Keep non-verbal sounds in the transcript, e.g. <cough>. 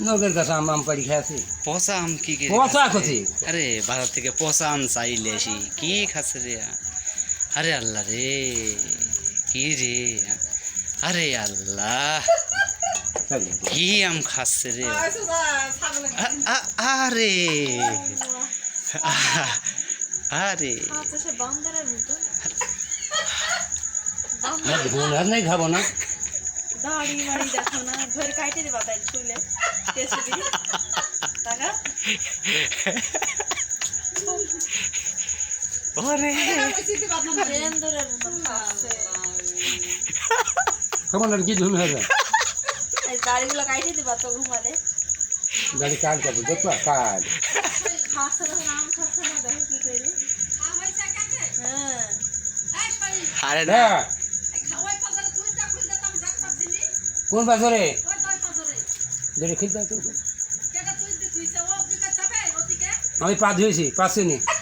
নগের কাছে আম আম পাড়ি পচা আম কি কি পচা ক্ষতি আরে বাজার থেকে পচা আম চাইলে আসি কি খাচ্ছে রে? আরে আল্লাহ রে কি রে? আরে আল্লাহ কি আম খাচ্ছে রে? আরে আ- আরে। <laughs> বান্দারের আর নাই খাব না। দাড়ি মাড়ি দেখো না ধরে কাইটে দিবা তাই চুলে টাকা? ওরে। না আর কি ধুমে হবে এই দাড়িগুলো কাইটে দিবা তো ঘুমালে। যাব না দেখো হ্যাঁ। আরে না। কোন পাথরে? যেটা খেলতে আমি পা ধুয়েছি পাশে নি দেখি